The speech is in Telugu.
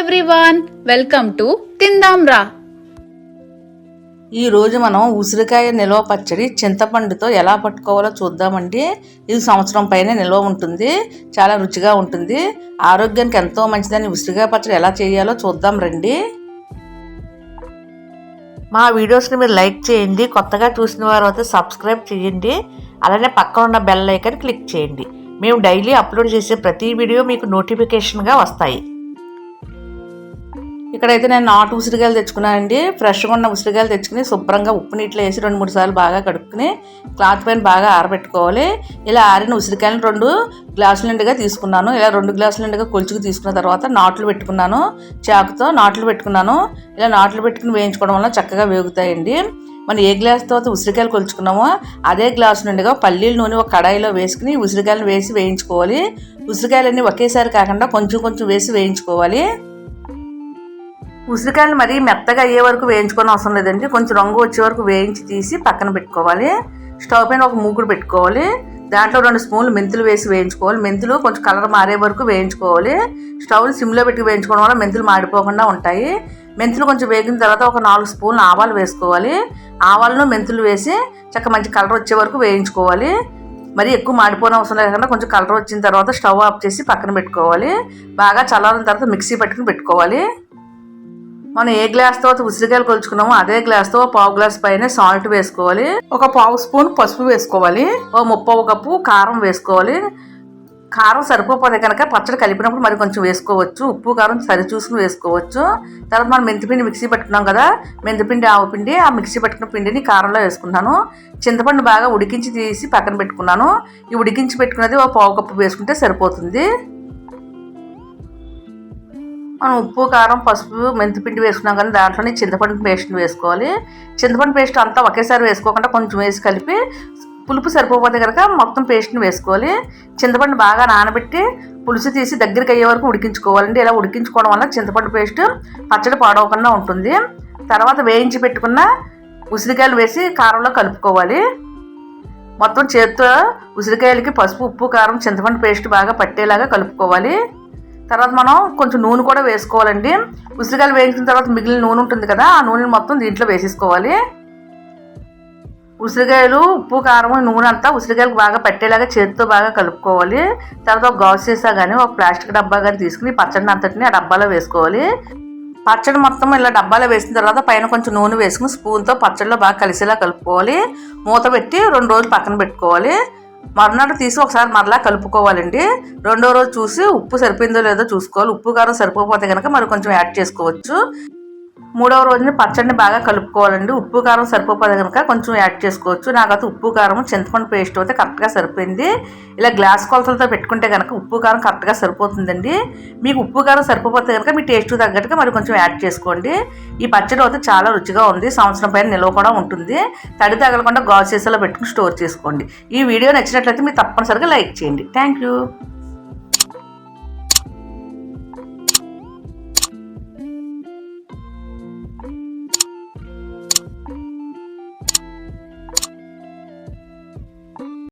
ఎవ్రీవన్ వెల్కమ్ టు తిందాం రా ఈ రోజు మనం ఉసిరికాయ నిల్వ పచ్చడి చింతపండుతో ఎలా పట్టుకోవాలో చూద్దామండి. ఇది సంవత్సరం పైన నిల్వ ఉంటుంది. చాలా రుచిగా ఉంటుంది. ఆరోగ్యానికి ఎంతో మంచిదని ఉసిరికాయ పచ్చడి ఎలా చేయాలో చూద్దాం రండి. మా వీడియోస్ని మీరు లైక్ చేయండి. కొత్తగా చూసిన వారు అయితే సబ్స్క్రైబ్ చేయండి. అలానే పక్కన ఉన్న బెల్ ఐకన్ క్లిక్ చేయండి. మేము డైలీ అప్లోడ్ చేసే ప్రతి వీడియో మీకు నోటిఫికేషన్గా వస్తాయి. ఇక్కడైతే నేను నాటు ఉసిరికాయలు తెచ్చుకున్నానండి ఫ్రెష్గా ఉన్న ఉసిరికాయలు తెచ్చుకుని శుభ్రంగా ఉప్పు నీటిలో వేసి రెండు మూడు సార్లు బాగా కడుక్కుని క్లాత్ పైన బాగా ఆరబెట్టుకోవాలి. ఇలా ఆరిన ఉసిరికాయలను రెండు గ్లాసుల నిండుగా తీసుకున్నాను. ఇలా రెండు గ్లాసుల నిండుగా కొలుచుకు తీసుకున్న తర్వాత నాట్లు పెట్టుకున్నాను. చాకుతో నాట్లు పెట్టుకున్నాను. ఇలా నాట్లు పెట్టుకుని వేయించుకోవడం వల్ల చక్కగా వేగుతాయండి. మనం ఏ గ్లాస్ తర్వాత ఉసిరికాయలు కొలుచుకున్నామో అదే గ్లాసు నుండిగా పల్లీల నూనె ఒక కడాయిలో వేసుకుని ఉసిరికాయలను వేసి వేయించుకోవాలి. ఉసిరికాయలన్నీ ఒకేసారి కాకుండా కొంచెం కొంచెం వేసి వేయించుకోవాలి. ఉసిరికాయలు మరీ మెత్తగా అయ్యే వరకు వేయించుకోవడం అవసరం లేదండి. కొంచెం రంగు వచ్చే వరకు వేయించి తీసి పక్కన పెట్టుకోవాలి. స్టవ్ పైన ఒక మూకుడు పెట్టుకోవాలి. దాంట్లో రెండు స్పూన్లు మెంతులు వేసి వేయించుకోవాలి. మెంతులు కొంచెం కలర్ మారే వరకు వేయించుకోవాలి. స్టవ్ని సిమ్లో పెట్టి వేయించుకోవడం వల్ల మెంతులు మాడిపోకుండా ఉంటాయి. మెంతులు కొంచెం వేగిన తర్వాత ఒక నాలుగు స్పూన్లు ఆవాలు వేసుకోవాలి. ఆవాలను మెంతులు వేసి చక్క మంచి కలర్ వచ్చే వరకు వేయించుకోవాలి. మరి ఎక్కువ మాడిపోయిన అవసరం లేకుండా కొంచెం కలర్ వచ్చిన తర్వాత స్టవ్ ఆఫ్ చేసి పక్కన పెట్టుకోవాలి. బాగా చల్లారిన తర్వాత మిక్సీ పెట్టుకుని పెట్టుకోవాలి. మనం ఏ గ్లాస్తో ఉసిరికాయలు కొలుచుకున్నామో అదే గ్లాస్తో పావు గ్లాస్ పైన సాల్ట్ వేసుకోవాలి. ఒక పావు స్పూన్ పసుపు వేసుకోవాలి. ఓ ముప్పవు కప్పు కారం వేసుకోవాలి. కారం సరిపోతే కనుక పచ్చడి కలిపినప్పుడు మరి కొంచెం వేసుకోవచ్చు. ఉప్పు కారం సరి చూసుకుని వేసుకోవచ్చు. తర్వాత మనం మెంతిపిండి మిక్సీ పెట్టుకున్నాం కదా మెంతిపిండి ఆవు పిండి ఆ మిక్సీ పెట్టుకున్న పిండిని కారంలో వేసుకున్నాను చింతపండు బాగా ఉడికించి తీసి పక్కన పెట్టుకున్నాను. ఈ ఉడికించి పెట్టుకున్నది ఒక పావు కప్పు వేసుకుంటే సరిపోతుంది. మనం ఉప్పు కారం పసుపు మెంతిపిండి వేసుకున్నాం కానీ దాంట్లోనే చింతపండు పేస్ట్ వేసుకోవాలి. చింతపండు పేస్ట్ అంతా ఒకేసారి వేసుకోకుండా కొంచెం వేసి కలిపి పులుపు సరిపోతే కనుక మొత్తం పేస్ట్ని వేసుకోవాలి. చింతపండు బాగా నానబెట్టి పులుసు తీసి దగ్గరికి అయ్యే వరకు ఉడికించుకోవాలండి. ఇలా ఉడికించుకోవడం వల్ల చింతపండు పేస్ట్ పచ్చడి పాడవకుండా ఉంటుంది. తర్వాత వేయించి పెట్టుకున్న ఉసిరికాయలు వేసి కారంలో కలుపుకోవాలి. మొత్తం చేతితో ఉసిరికాయలకి పసుపు ఉప్పు కారం చింతపండు పేస్ట్ బాగా పట్టేలాగా కలుపుకోవాలి. తర్వాత మనం కొంచెం నూనె కూడా వేసుకోవాలండి. ఉసిరికాయలు వేయించిన తర్వాత మిగిలిన నూనె ఉంటుంది కదా ఆ నూనెని మొత్తం దీంట్లో వేసేసుకోవాలి. ఉసిరికాయలు ఉప్పు కారం నూనె అంతా ఉసిరికాయలకు బాగా పట్టేలాగా చేతితో బాగా కలుపుకోవాలి. తర్వాత ఒక గౌస్ చేసా కానీ ఒక ప్లాస్టిక్ డబ్బా కానీ తీసుకుని పచ్చడిని అంతటిని ఆ డబ్బాలో వేసుకోవాలి. పచ్చడి మొత్తం ఇలా డబ్బాలో వేసిన తర్వాత పైన కొంచెం నూనె వేసుకుని స్పూన్తో పచ్చడిలో బాగా కలిసేలా కలుపుకోవాలి. మూత పెట్టి రెండు రోజులు పక్కన పెట్టుకోవాలి. మరునాడు తీసి ఒకసారి మరలా కలుపుకోవాలండి. రెండో రోజు చూసి ఉప్పు సరిపోయిందో లేదో చూసుకోవాలి. ఉప్పు కారం సరిపోతే కనుక మరి కొంచెం యాడ్ చేసుకోవచ్చు. మూడవ రోజున పచ్చడిని బాగా కలుపుకోవాలండి. ఉప్పు కారం సరిపోతే కనుక కొంచెం యాడ్ చేసుకోవచ్చు. నాకైతే ఉప్పు కారం చింతపండు పేస్ట్ అయితే కరెక్ట్గా సరిపోయింది. ఇలా గ్లాస్ కొలతలతో పెట్టుకుంటే కనుక ఉప్పు కారం కరెక్ట్గా సరిపోతుందండి. మీకు ఉప్పు కారం సరిపోతే కనుక మీ టేస్ట్ తగ్గట్టుగా మరి కొంచెం యాడ్ చేసుకోండి. ఈ పచ్చడి అయితే చాలా రుచిగా ఉంది. సంవత్సరం పైన నిల్వ కూడా ఉంటుంది. తడి తగలకుండా గాజు సీసాలో పెట్టుకుని స్టోర్ చేసుకోండి. ఈ వీడియో నచ్చినట్లయితే మీరు తప్పనిసరిగా లైక్ చేయండి. Thank you